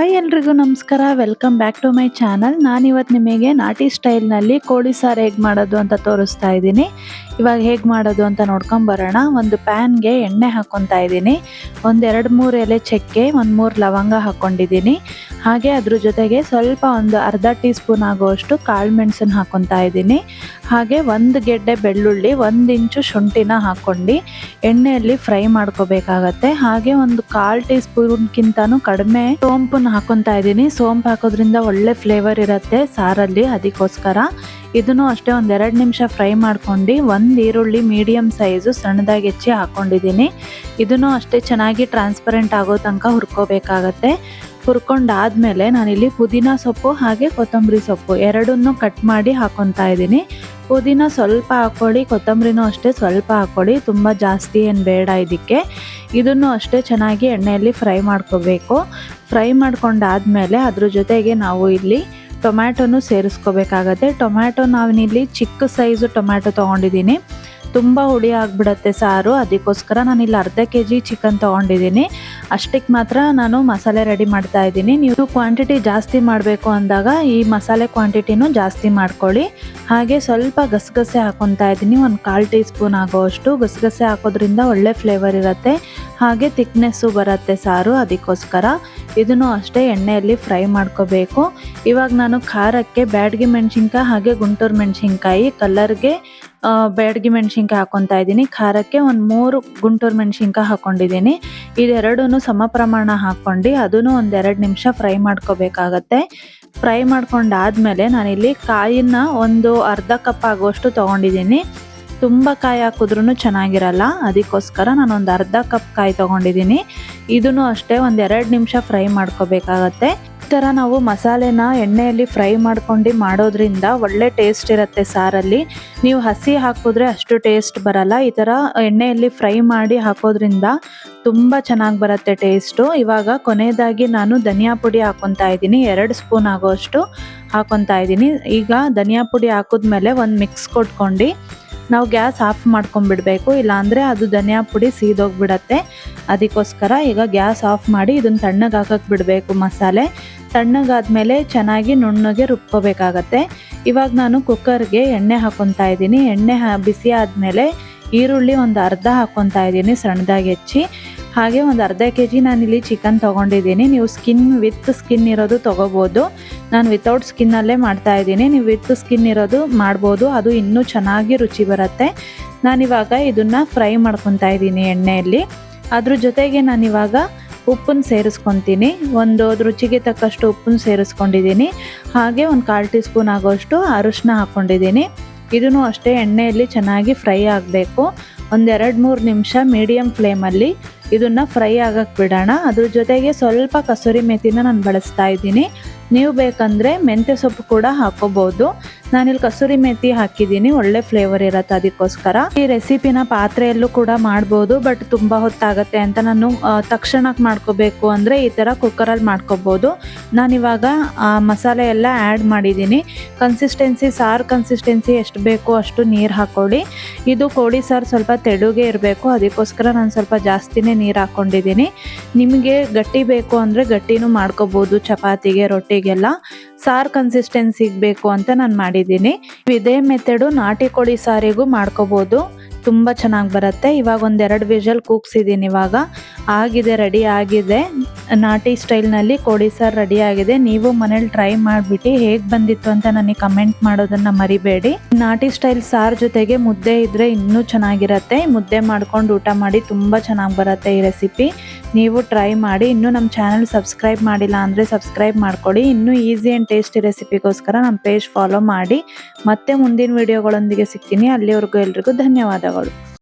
Hi ಎಲ್ರಿಗೂ ನಮಸ್ಕಾರ. Welcome back to my channel ನಾನಿವತ್ತು ನಿಮಗೆ ನಾಟಿ ಸ್ಟೈಲ್ನಲ್ಲಿ ಕೋಳಿ ಸಾರು ಹೇಗೆ ಮಾಡೋದು ಅಂತ ತೋರಿಸ್ತಾ ಇದ್ದೀನಿ. ಇವಾಗ ಹೇಗೆ ಮಾಡೋದು ಅಂತ ನೋಡ್ಕೊಂಬರೋಣ ಒಂದು ಪ್ಯಾನ್ಗೆ ಎಣ್ಣೆ ಹಾಕ್ಕೊತಾ ಇದ್ದೀನಿ. ಒಂದೆರಡು ಮೂರು ಎಲೆ ಚಕ್ಕೆ, ಒಂದು ಮೂರು ಲವಂಗ ಹಾಕ್ಕೊಂಡಿದ್ದೀನಿ ಹಾಗೆ ಅದ್ರ ಜೊತೆಗೆ ಸ್ವಲ್ಪ ಒಂದು ಅರ್ಧ ಟೀ ಸ್ಪೂನ್ ಆಗುವಷ್ಟು ಕಾಳು ಮೆಣಸನ್ನು ಹಾಕ್ಕೊತಾ ಇದ್ದೀನಿ. ಹಾಗೆ ಒಂದು ಗೆಡ್ಡೆ ಬೆಳ್ಳುಳ್ಳಿ, ಒಂದು ಇಂಚು ಶುಂಠಿನ ಹಾಕ್ಕೊಂಡು ಎಣ್ಣೆಯಲ್ಲಿ ಫ್ರೈ ಮಾಡ್ಕೋಬೇಕಾಗತ್ತೆ. ಹಾಗೆ ಒಂದು ಕಾಲು ಟೀ ಸ್ಪೂನ್ಗಿಂತನೂ ಕಡಿಮೆ ಸೋಂಪನ್ನು ಹಾಕೊತಾ ಇದ್ದೀನಿ. ಸೋಂಪು ಹಾಕೋದ್ರಿಂದ ಒಳ್ಳೆ ಫ್ಲೇವರ್ ಇರುತ್ತೆ ಸಾರಲ್ಲಿ, ಅದಕ್ಕೋಸ್ಕರ. ಇದನ್ನು ಅಷ್ಟೇ ಒಂದೆರಡು ನಿಮಿಷ ಫ್ರೈ ಮಾಡ್ಕೊಂಡು ಒಂದು ಈರುಳ್ಳಿ ಮೀಡಿಯಮ್ ಸೈಜು ಸಣ್ಣದಾಗಿ ಹೆಚ್ಚಿ ಹಾಕ್ಕೊಂಡಿದ್ದೀನಿ ಇದನ್ನು ಅಷ್ಟೇ ಚೆನ್ನಾಗಿ ಟ್ರಾನ್ಸ್ಪರೆಂಟ್ ಆಗೋ ತನಕ ಹುರ್ಕೋಬೇಕಾಗತ್ತೆ. ಹುರ್ಕೊಂಡಾದ್ಮೇಲೆ ನಾನಿಲ್ಲಿ ಪುದೀನ ಸೊಪ್ಪು ಹಾಗೆ ಕೊತ್ತಂಬರಿ ಸೊಪ್ಪು ಎರಡನ್ನೂ ಕಟ್ ಮಾಡಿ ಹಾಕೊತಾ ಇದ್ದೀನಿ. ಪುದೀನ ಸ್ವಲ್ಪ ಹಾಕ್ಕೊಳ್ಳಿ, ಕೊತ್ತಂಬರಿನೂ ಅಷ್ಟೇ ಸ್ವಲ್ಪ ಹಾಕ್ಕೊಳ್ಳಿ, ತುಂಬ ಜಾಸ್ತಿ ಏನು ಬೇಡ ಇದಕ್ಕೆ. ಇದನ್ನು ಅಷ್ಟೇ ಚೆನ್ನಾಗಿ ಎಣ್ಣೆಯಲ್ಲಿ ಫ್ರೈ ಮಾಡ್ಕೋಬೇಕು. ಫ್ರೈ ಮಾಡ್ಕೊಂಡಾದ್ಮೇಲೆ ಅದ್ರ ಜೊತೆಗೆ ನಾವು ಇಲ್ಲಿ ಟೊಮ್ಯಾಟೊನು ಸೇರಿಸ್ಕೋಬೇಕಾಗತ್ತೆ. ಟೊಮ್ಯಾಟೊ ನಾವಿನಿಲ್ಲಿ ಚಿಕ್ಕ ಸೈಜು ಟೊಮ್ಯಾಟೊ ತೊಗೊಂಡಿದ್ದೀನಿ. ತುಂಬ ಹುಳಿ ಆಗಿಬಿಡತ್ತೆ ಸಾರು. ಅದಕ್ಕೋಸ್ಕರ ನಾನು ಇಲ್ಲಿ ಅರ್ಧ ಕೆ ಜಿ ಚಿಕನ್ ತೊಗೊಂಡಿದ್ದೀನಿ. ಅಷ್ಟಕ್ಕೆ ಮಾತ್ರ ನಾನು ಮಸಾಲೆ ರೆಡಿ ಮಾಡ್ತಾ ಇದ್ದೀನಿ. ನೀವು ಕ್ವಾಂಟಿಟಿ ಜಾಸ್ತಿ ಮಾಡಬೇಕು ಅಂದಾಗ ಈ ಮಸಾಲೆ ಕ್ವಾಂಟಿಟಿನೂ ಜಾಸ್ತಿ ಮಾಡ್ಕೊಳ್ಳಿ. ಹಾಗೆ ಸ್ವಲ್ಪ ಗಸಗಸೆ ಹಾಕೊತಾ ಇದ್ದೀನಿ. ಒಂದು ಕಾಲು ಟೀ ಸ್ಪೂನ್ ಆಗೋಷ್ಟು ಗಸಗಸೆ ಹಾಕೋದ್ರಿಂದ ಒಳ್ಳೆ ಫ್ಲೇವರ್ ಇರುತ್ತೆ. ಹಾಗೆ ತಿಕ್ನೆಸ್ಸು ಬರುತ್ತೆ ಸಾರು. ಅದಕ್ಕೋಸ್ಕರ ಇದನ್ನು ಅಷ್ಟೇ ಎಣ್ಣೆಯಲ್ಲಿ ಫ್ರೈ ಮಾಡ್ಕೋಬೇಕು. ಇವಾಗ ನಾನು ಖಾರಕ್ಕೆ ಬ್ಯಾಡ್ಗಿ ಮೆಣಸಿನ್ಕಾಯಿ ಹಾಗೆ ಗುಂಟೂರು ಮೆಣಸಿನ್ಕಾಯಿ ಕಲರ್ಗೆ ಬ್ಯಾಡ್ಗಿ ಮೆಣಸಿನ್ಕಾಯಿ ಹಾಕೊತಾ ಇದ್ದೀನಿ. ಖಾರಕ್ಕೆ ಒಂದು ಮೂರು ಗುಂಟೂರು ಮೆಣಸಿನ್ಕಾಯಿ ಹಾಕೊಂಡಿದ್ದೀನಿ. ಇದೆರಡೂ ಸಮ ಪ್ರಮಾಣ ಹಾಕ್ಕೊಂಡು ಅದನ್ನು ಒಂದೆರಡು ನಿಮಿಷ ಫ್ರೈ ಮಾಡ್ಕೋಬೇಕಾಗತ್ತೆ. ಫ್ರೈ ಮಾಡ್ಕೊಂಡಾದ್ಮೇಲೆ ನಾನಿಲ್ಲಿ ಕಾಯಿನ ಒಂದು ಅರ್ಧ ಕಪ್ ಆಗುವಷ್ಟು ತೊಗೊಂಡಿದ್ದೀನಿ. ತುಂಬ ಕಾಯಿ ಹಾಕಿದ್ರೂ ಚೆನ್ನಾಗಿರಲ್ಲ, ಅದಕ್ಕೋಸ್ಕರ ನಾನು ಒಂದು ಅರ್ಧ ಕಪ್ ಕಾಯಿ ತೊಗೊಂಡಿದ್ದೀನಿ. ಇದನ್ನು ಅಷ್ಟೇ ಒಂದೆರಡು ನಿಮಿಷ ಫ್ರೈ ಮಾಡ್ಕೋಬೇಕಾಗತ್ತೆ. ಥರ ನಾವು ಮಸಾಲೆನ ಎಣ್ಣೆಯಲ್ಲಿ ಫ್ರೈ ಮಾಡ್ಕೊಂಡು ಮಾಡೋದ್ರಿಂದ ಒಳ್ಳೆ ಟೇಸ್ಟ್ ಇರುತ್ತೆ ಸಾರಲ್ಲಿ. ನೀವು ಹಸಿ ಹಾಕಿದ್ರೆ ಅಷ್ಟು ಟೇಸ್ಟ್ ಬರಲ್ಲ. ಈ ಥರ ಎಣ್ಣೆಯಲ್ಲಿ ಫ್ರೈ ಮಾಡಿ ಹಾಕೋದ್ರಿಂದ ತುಂಬ ಚೆನ್ನಾಗಿ ಬರುತ್ತೆ ಟೇಸ್ಟು ಇವಾಗ ಕೊನೆಯದಾಗಿ ನಾನು ಧನಿಯಾ ಪುಡಿ ಹಾಕೊತಾ ಇದ್ದೀನಿ. ಎರಡು ಸ್ಪೂನ್ ಆಗೋಷ್ಟು ಹಾಕೊತಾ ಇದ್ದೀನಿ. ಈಗ ಧನಿಯಾ ಪುಡಿ ಹಾಕಿದ್ಮೇಲೆ ಒಂದು ಮಿಕ್ಸ್ ಕೊಟ್ಕೊಂಡು ನಾವು ಗ್ಯಾಸ್ ಆಫ್ ಮಾಡ್ಕೊಂಡ್ಬಿಡ್ಬೇಕು, ಇಲ್ಲಾಂದರೆ ಅದು ಧನಿಯಾ ಪುಡಿ ಸೀದೋಗ್ಬಿಡತ್ತೆ. ಅದಕ್ಕೋಸ್ಕರ ಈಗ ಗ್ಯಾಸ್ ಆಫ್ ಮಾಡಿ ಇದನ್ನು ತಣ್ಣಗೆ ಹಾಕಕ್ಕೆ ಬಿಡಬೇಕು ಮಸಾಲೆ. ತಣ್ಣಗಾದಮೇಲೆ ಚೆನ್ನಾಗಿ ನುಣ್ಣಗೆ ರುಬ್ಕೋಬೇಕಾಗತ್ತೆ. ಇವಾಗ ನಾನು ಕುಕ್ಕರ್ಗೆ ಎಣ್ಣೆ ಹಾಕೊತಾ ಇದ್ದೀನಿ. ಎಣ್ಣೆ ಬಿಸಿ ಆದಮೇಲೆ ಈರುಳ್ಳಿ ಒಂದು ಅರ್ಧ ಹಾಕ್ಕೊತಾ ಇದ್ದೀನಿ ಸಣ್ಣದಾಗಿ ಹೆಚ್ಚಿ. ಹಾಗೆ ಒಂದು ಅರ್ಧ ಕೆ ಜಿ ನಾನಿಲ್ಲಿ ಚಿಕನ್ ತೊಗೊಂಡಿದ್ದೀನಿ. ನೀವು ಸ್ಕಿನ್, ವಿತ್ ಸ್ಕಿನ್ ಇರೋದು ತೊಗೋಬೋದು. ನಾನು ವಿತೌಟ್ ಸ್ಕಿನ್ನಲ್ಲೇ ಮಾಡ್ತಾ ಇದ್ದೀನಿ. ನೀವು ವಿತ್ ಸ್ಕಿನ್ ಇರೋದು ಮಾಡ್ಬೋದು. ಅದು ಇನ್ನೂ ಚೆನ್ನಾಗಿ ರುಚಿ ಬರುತ್ತೆ. ನಾನಿವಾಗ ಇದನ್ನು ಫ್ರೈ ಮಾಡ್ಕೊತಾ ಇದ್ದೀನಿ ಎಣ್ಣೆಯಲ್ಲಿ. ಅದ್ರ ಜೊತೆಗೆ ನಾನಿವಾಗ ಉಪ್ಪನ್ನು ಸೇರಿಸ್ಕೊತೀನಿ. ಒಂದು ರುಚಿಗೆ ತಕ್ಕಷ್ಟು ಉಪ್ಪನ್ನು ಸೇರಿಸ್ಕೊಂಡಿದ್ದೀನಿ. ಹಾಗೆ ಒಂದು ಕಾಲು ಟೀ ಸ್ಪೂನ್ ಆಗೋಷ್ಟು ಅರಿಶಿನ ಹಾಕ್ಕೊಂಡಿದ್ದೀನಿ ಇದನ್ನು ಅಷ್ಟೇ ಎಣ್ಣೆಯಲ್ಲಿ ಚೆನ್ನಾಗಿ ಫ್ರೈ ಆಗಬೇಕು. ಒಂದೆರಡು ಮೂರು ನಿಮಿಷ ಮೀಡಿಯಮ್ ಫ್ಲೇಮಲ್ಲಿ ಇದನ್ನು ಫ್ರೈ ಆಗಕ್ಕೆ ಬಿಡೋಣ. ಅದ್ರ ಜೊತೆಗೆ ಸ್ವಲ್ಪ ಕಸೂರಿ ಮೆಥಿನ ನಾನು ಬಳಸ್ತಾ ಇದ್ದೀನಿ. ನೀವು ಬೇಕಂದರೆ ಮೆಂತ್ಯ ಸೊಪ್ಪು ಕೂಡ ಹಾಕೋಬಹುದು ನಾನಿಲ್ಲಿ ಕಸೂರಿ ಮೆಥಿ ಹಾಕಿದ್ದೀನಿ, ಒಳ್ಳೆ ಫ್ಲೇವರ್ ಇರತ್ತೆ ಅದಕ್ಕೋಸ್ಕರ. ಈ ರೆಸಿಪಿನ ಪಾತ್ರೆಯಲ್ಲೂ ಕೂಡ ಮಾಡ್ಬೋದು ಬಟ್ ತುಂಬ ಹೊತ್ತಾಗತ್ತೆ ಅಂತ ನಾನು ತಕ್ಷಣಕ್ಕೆ ಮಾಡ್ಕೋಬೇಕು ಅಂದರೆ ಈ ಥರ ಕುಕ್ಕರಲ್ಲಿ ಮಾಡ್ಕೋಬೋದು. ನಾನಿವಾಗ ಮಸಾಲೆ ಎಲ್ಲ ಆ್ಯಡ್ ಮಾಡಿದ್ದೀನಿ. ಕನ್ಸಿಸ್ಟೆನ್ಸಿ ಸಾರು ಕನ್ಸಿಸ್ಟೆನ್ಸಿ ಎಷ್ಟು ಬೇಕು ಅಷ್ಟು ನೀರು ಹಾಕ್ಕೊಳ್ಳಿ ಇದು ಕೋಳಿ ಸಾರು ಸ್ವಲ್ಪ ತೆಳುಗೆ ಇರಬೇಕು, ಅದಕ್ಕೋಸ್ಕರ ನಾನು ಸ್ವಲ್ಪ ಜಾಸ್ತಿನೇ ನೀರು ಹಾಕ್ಕೊಂಡಿದ್ದೀನಿ ನಿಮಗೆ ಗಟ್ಟಿ ಬೇಕು ಅಂದರೆ ಗಟ್ಟಿನೂ ಮಾಡ್ಕೋಬೋದು, ಚಪಾತಿಗೆ, ರೊಟ್ಟಿಗೆಲ್ಲ. ಸಾರು ಕನ್ಸಿಸ್ಟೆನ್ಸಿಗೆ ಬೇಕು ಅಂತ ನಾನು ಮಾಡಿದ್ದೀನಿ. ಇದೇ ಮೆಥಡು ನಾಟಿ ಕೋಳಿ ಸಾರಿಗೂ ಮಾಡ್ಕೋಬೋದು. ತುಂಬ ಚೆನ್ನಾಗಿ ಬರುತ್ತೆ. ಇವಾಗ ಒಂದೆರಡು ವಿಷಲ್ ಕೂಗ್ಸಿದ್ದೀನಿ ಇವಾಗ. ಆಗಿದೆ ರೆಡಿ ಆಗಿದೆ. ನಾಟಿ ಸ್ಟೈಲ್ನಲ್ಲಿ ಕೋಳಿ ಸಾರು ರೆಡಿ ಆಗಿದೆ. ನೀವು ಮನೇಲಿ ಟ್ರೈ ಮಾಡಿಬಿಟ್ಟು ಹೇಗೆ ಬಂದಿತ್ತು ಅಂತ ನನಗೆ ಕಮೆಂಟ್ ಮಾಡೋದನ್ನು ಮರಿಬೇಡಿ. ನಾಟಿ ಸ್ಟೈಲ್ ಸಾರ್ ಜೊತೆಗೆ ಮುದ್ದೆ ಇದ್ದರೆ ಇನ್ನೂ ಚೆನ್ನಾಗಿರುತ್ತೆ. ಮುದ್ದೆ ಮಾಡ್ಕೊಂಡು ಊಟ ಮಾಡಿ ತುಂಬ ಚೆನ್ನಾಗಿ ಬರುತ್ತೆ ಈ ರೆಸಿಪಿ ನೀವು ಟ್ರೈ ಮಾಡಿ, ಇನ್ನೂ ನಮ್ಮ ಚಾನಲ್ ಸಬ್ಸ್ಕ್ರೈಬ್ ಮಾಡಿಲ್ಲ ಅಂದರೆ ಸಬ್ಸ್ಕ್ರೈಬ್ ಮಾಡ್ಕೊಳ್ಳಿ ಇನ್ನೂ ಈಸಿ ಆ್ಯಂಡ್ ಟೇಸ್ಟಿ ರೆಸಿಪಿಗೋಸ್ಕರ ನಮ್ಮ ಪೇಜ್ ಫಾಲೋ ಮಾಡಿ. ಮತ್ತೆ ಮುಂದಿನ ವೀಡಿಯೋಗಳೊಂದಿಗೆ ಸಿಗ್ತೀನಿ. ಅಲ್ಲಿವರೆಗೂ ಎಲ್ರಿಗೂ ಧನ್ಯವಾದಗಳು. がる。